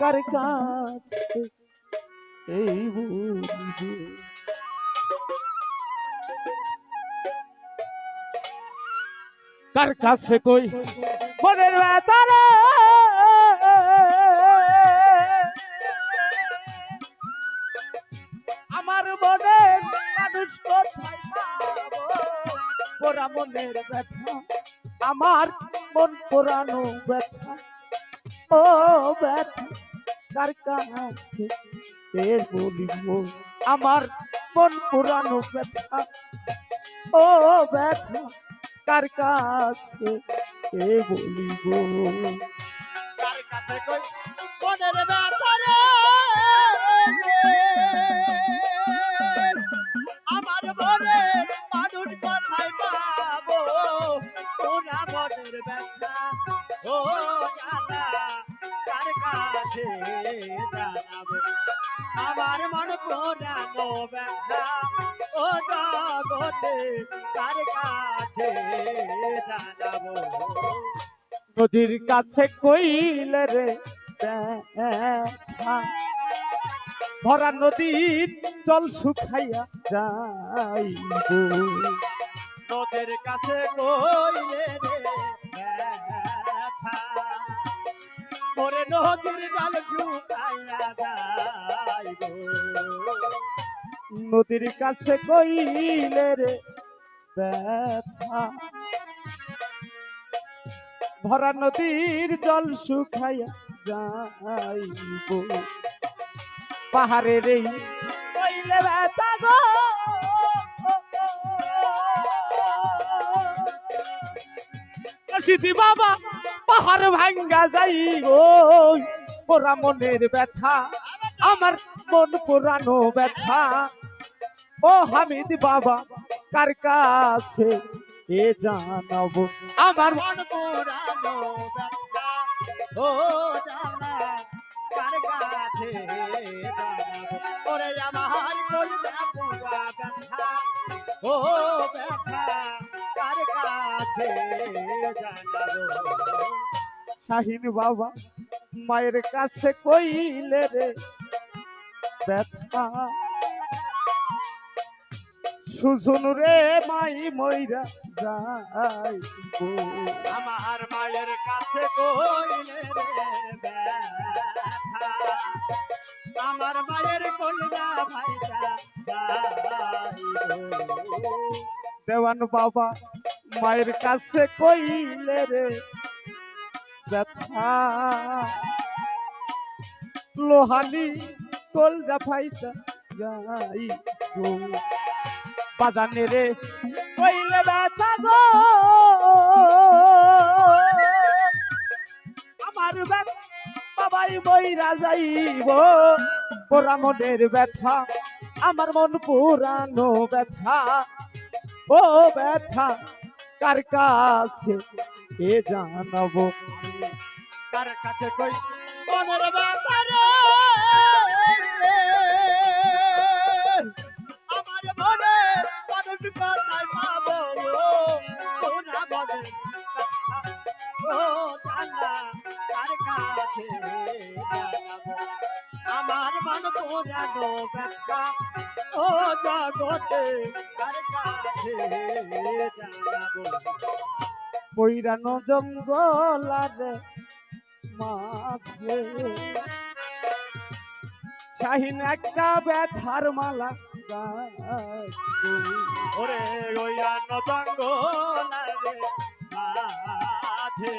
কার কাছে এই বলব কার কাছে কই? মনের ব্যথা আমার মনের মানুষ কোথায় পাবো মনের ব্যথা আমার মন পোড়ানো ব্যথা? ও ব্যথা, কার কাছে বলিব? আমার মন পুরানো ব্যথা? ও ব্যথা, কার কাছে বলিব? কার কাছে কই? মনের ব্যথা? আমার মন পোড়ানো ব্যথা ও জগতে কার কাছে জানাব নদীর কাছে কইলে রে ভরা নদীর জল শুকাইয়া যাইব। নদের কাছে কইলে রে ওরে নদীর জল শুকাইয়া যাইব। নদীর কাছে কইলে রে ব্যথা। ভরা নদীর জল শুকাইয়া যাইব। পাহাড়ের এই কইলে ব্যথা গো। বাবা পাহাড় ভাঙ্গা যাই গো। পোড়া মনের ব্যথা, আমার মন পুরানো ব্যথা। ও হামিদ বাবা, কার কাছে এ জানাব? আমার মন পুরানো ব্যথা, ও জানা, কার কাছে ওরে আমার পুরা ব্যথা, ও ব্যথা, কার কাছে শাহিন বাবা মায়ের কাছে কইলে রে ব্যথা সুজন রে মাই মইরা যাইবো আমার মায়ের কাছে কইলে রে ব্যথা আমার মায়ের কইলা ভাইটা দেওয়ান বাবা মায়ের কাছে কইলে রে, ব্যথা। লোহানি কলজা ফাইটা যাই গো। বাজানে রে, কইলে ব্যথা গো। আমার বাবাই বইরা যাইব। পোড়া মনের ব্যথা, আমার মন পুরানো ব্যথা। ও ব্যথা কার কাছে এ জানাব? কার কাছে কই? মনের ব্যাপারে মন জানাব পৈরানো জঙ্গলারে মাঝে। শাহিন একটা ব্যথার মালা ওরে লাগে মাঝে।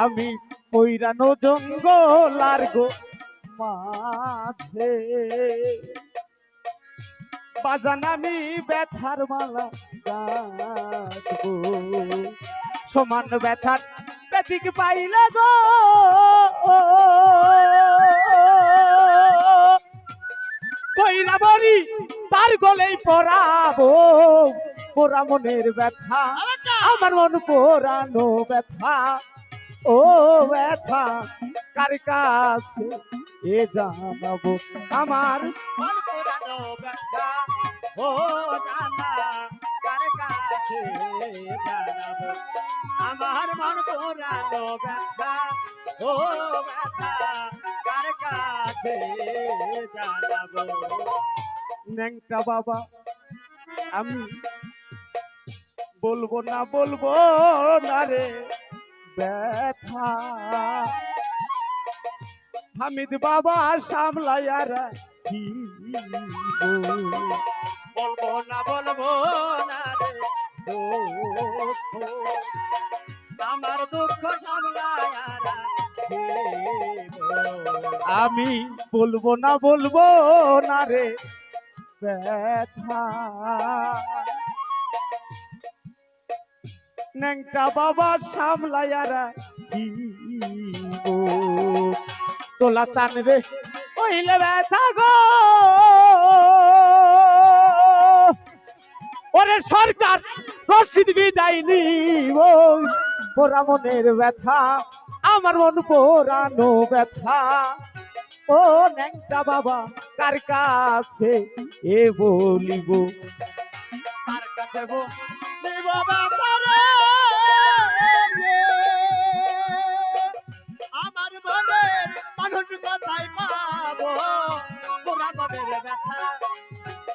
আমি পৈরানো জঙ্গলার গো মাঝে। বাজান আমি ব্যথার মালা গাছবো সমান ব্যথার ব্যতিক পাইলে গো। কইরা বরি তার গলেই পরাবো। পোড়া মনের ব্যথা আমার মন পোড়ানো ব্যথা। ও ব্যথা, কার কাছে? এ জানাব আমার মন পুরানো ও জানা আমার মন পুরানো ব্যথা। ও ব্যথা, কার কাছে? জানাব। ন্যাংটা বাবা, আমি বলব না বলব না রে। ব্যথা। হামিদ বাবা সামলায়ারা কি বলব না বলব না রে আমার দুঃখ সামলায়ারা আমি বলব না বলব না রে ব্যথা। ন্যাংটা বাবা সামলায়ারা তোলা টান রে ওইলে ব্যথা গো। ওরে সরকার, রশিদ বিদায় নিব। পোড়া মনের ব্যথা, আমার মন পোড়ানো ব্যথা। ও ন্যাংটা বাবা, কার কাছে এ বলিব? তার কাছে গো নিব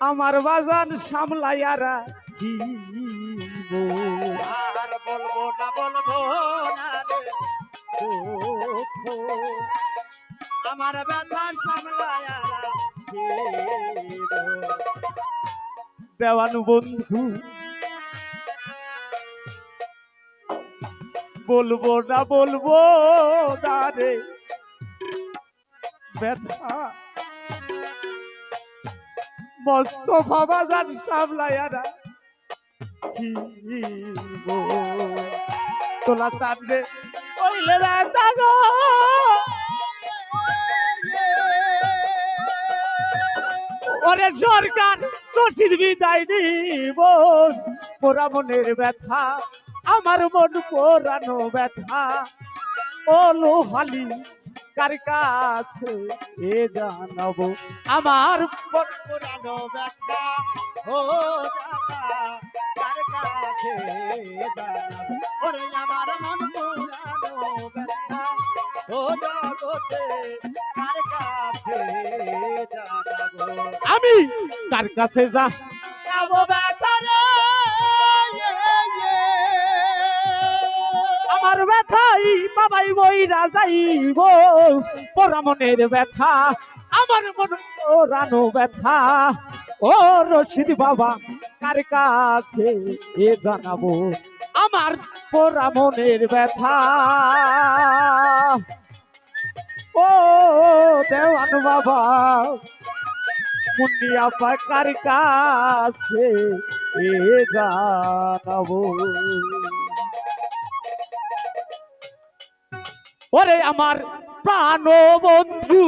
আমার বাজান সামলাইয়ারা কি আর বলব না বলব না আমার ছিল। দেওয়ান বন্ধু বলব না বলব না রে। ব্যথা মস্ত বাবা জান সামলায়ারা কি গো তোলা চাঁদে ওইলে ব্যথা গো ওরে সরকার রশিদ বিদায় দিব পোড়া মনের ব্যথা, আমার মন পোড়ানো ব্যথা। ও লোহালি কার কাছে এ জানাব। আমার মন পুরানো ব্যথা ও দাদা কার কাছে জানাব। ওরে আমার মন পুরানো ব্যথা ও জগতে কার কাছে জানাব। আমি কার কাছে যা। যাব আমার ব্যথাই বাবাই বইরা যাইব পোড়া মনের ব্যথা, আমার মন রানো ব্যথা। ও রশিদ বাবা, কার কাছে এ জানাব আমার পোড়া মনের ব্যথা? ও দেওয়ান বাবা মুন্ডিয়া পাকার কাছে এ জানাব? ওরে আমার প্রাণ বন্ধু